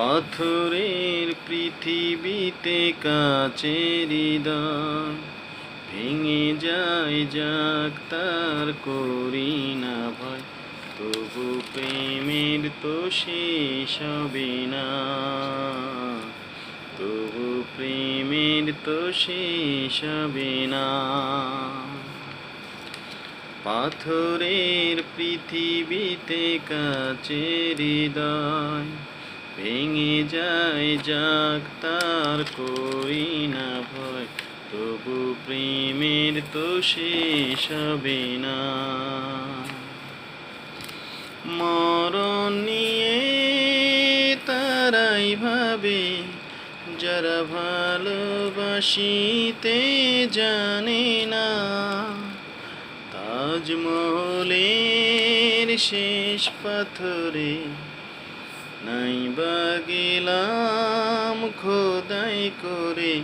পাথরের পৃথিবীতে কাচের হৃদয় ভেঙে যায় যাক, তার করি না ভয়। তবু প্রেমের তো শেষ হবে না। তবু প্রেমের তো শেষ হবে না। পাথরের পৃথিবীতে কাচের হৃদয় ভেঙে যায় যাক, তার করি না ভয়। তবু প্রেমের তো শেষ হবে না। মরণ নিয়ে তারাই ভাবে, যারা ভালোবাসিতে জানে না। তাজমহলের শেষ পাথরে নাই বা গেলাম খোদাই করে